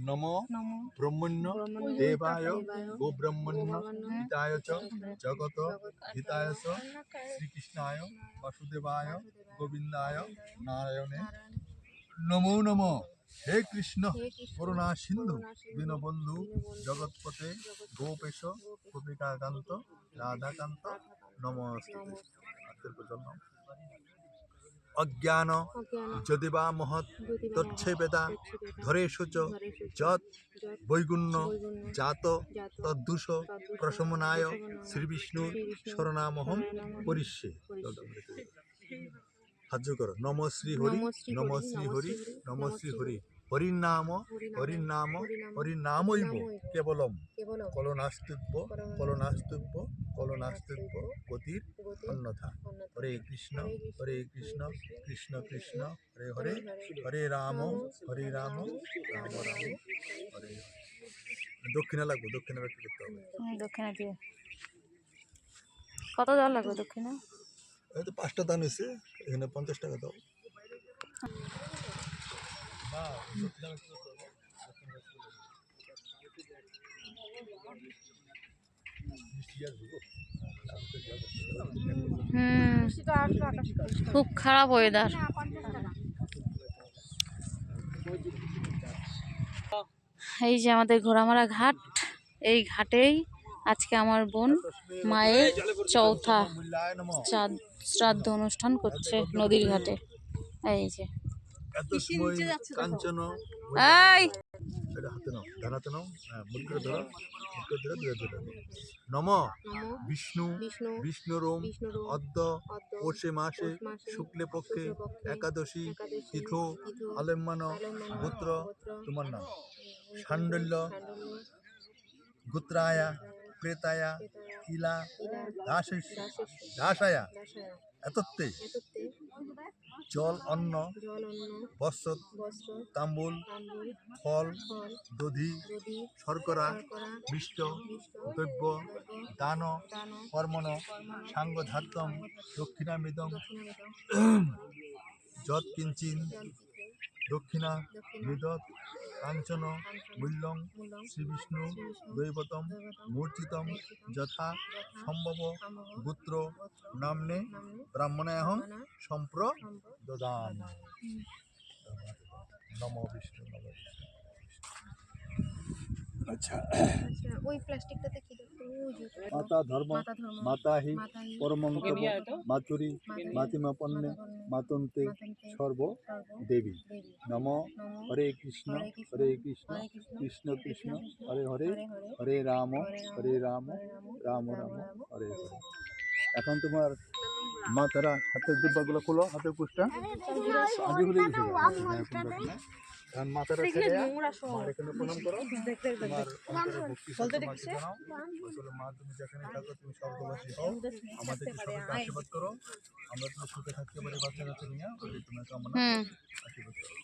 নম ব্রহ্মণ্য দেবায় গোব্রহ্মণ্য ব্রহ্মণ্য হিতায় চ জগত হিতায় চ শ্রীকৃষ্ণায় বাসুদেবায় গোবিন্দায় নারায়ণে নমো নম হে কৃষ্ণ করুণা সিন্ধু দীনবন্ধু জগৎপতে গোপেশ গোপিকাকান্ত রাধাকান্ত নমস্তে আত্মের জন্য অজ্ঞান যদি বা মহৎ তচ্ছেবেদা ধরে সূচ যত যৎ বৈগুণ্য জাত তদ্দূষ প্রশমনায় শ্রীবিষ্ণু শরণামহম পরিষ্যে সাহায্য হাজ্য করো। নম শ্রী হরি নম শ্রী হরি, নম শ্রী হরি, হরিনাম, নাম হরিনাম, নামইব, কেবলম কলনাস্তিব্য কলনাস্তিব্য, কলনাস্তিব্য গতির অন্যথা। হরে কৃষ্ণ হরে কৃষ্ণ কৃষ্ণ কৃষ্ণ হরে হরে হরে রাম হরে রাম রাম রাম হরে দক্ষিণা লাগবে দক্ষিণা ব্যক্ত করতে হবে। হুম, দক্ষিণা দিয়ে। কত জল লাগবে দক্ষিণা? এই তো পাঁচটা দান হয়েছে এখানে পঞ্চাশ টাকা দাও। খুব খারাপ ওয়েদার এই যে আমাদের ঘোড়ামারা ঘাট, এই ঘাটেই আজকে আমার বোন মায়ের চৌথা শ্রাদ্ধ অনুষ্ঠান করছে নদীর ঘাটে। এই যে। এত সময় কাঞ্চন এই! এটা হাতে নাও ধারাতে নাও। হ্যাঁ মুখ করে ধরো মুখ করে ধরে ধরে ধরে নম বিষ্ণু বিষ্ণু বিষ্ণুরোম অদ্য পৌষে মাসে শুক্লে পক্ষে একাদশী আলম্বন আলম্বন, গোত্র তোমার নাম। সাণ্ডল্য গোত্রায়া প্রেতায়া, দাসেশ, দাসায়া এতত্তে। জল অন্ন বস্ত্র তাম্বুল ফল দধি শর্করা মিষ্ট দ্রব্য দান কর্মণ সাঙ্গধাত্তম দক্ষিণামিদম, যৎ কিঞ্চিন দক্ষিণা বিদত কাঞ্চন মূল্যং শ্রীবিষ্ণু দৈবতম মূর্তিতম যথা সম্ভব গোত্র নামনে নাম্নে নাম্নে, সম্প্র সম্ভব, দদান নম বিষ্ণু নম বিষ্ণু। আচ্ছা আচ্ছা ওই প্লাস্টিকটাতে কি মাতা ধর্ম মাতা মাতাহি পরমঙ্কব মাতুরি মাতিমাপন্নে মাতন্তে সর্ব দেবী নম হরে কৃষ্ণ হরে কৃষ্ণ, হরে কৃষ্ণ কৃষ্ণ, হরে হরে হরে রাম হরে রাম, রাম রাম, হরে হরে এখন তোমার মা তারা হাতের দুব্বাগুলো খোলো হাতের পুষটা আগে খুলে এখন মাথাটা ছেড়ে মার এখানে প্রণাম করো। তোমার জানাও আসলে মা তুমি যেখানে থাকো তুমি স্বর্গবাসী হও আমাদেরকে সবাইকে আশীর্বাদ করো। আমরা তুমি সুখে থাকতে পারি বাচ্চা কাচ্চা নিয়ে। ওই তোমার আশীর্বাদ করো।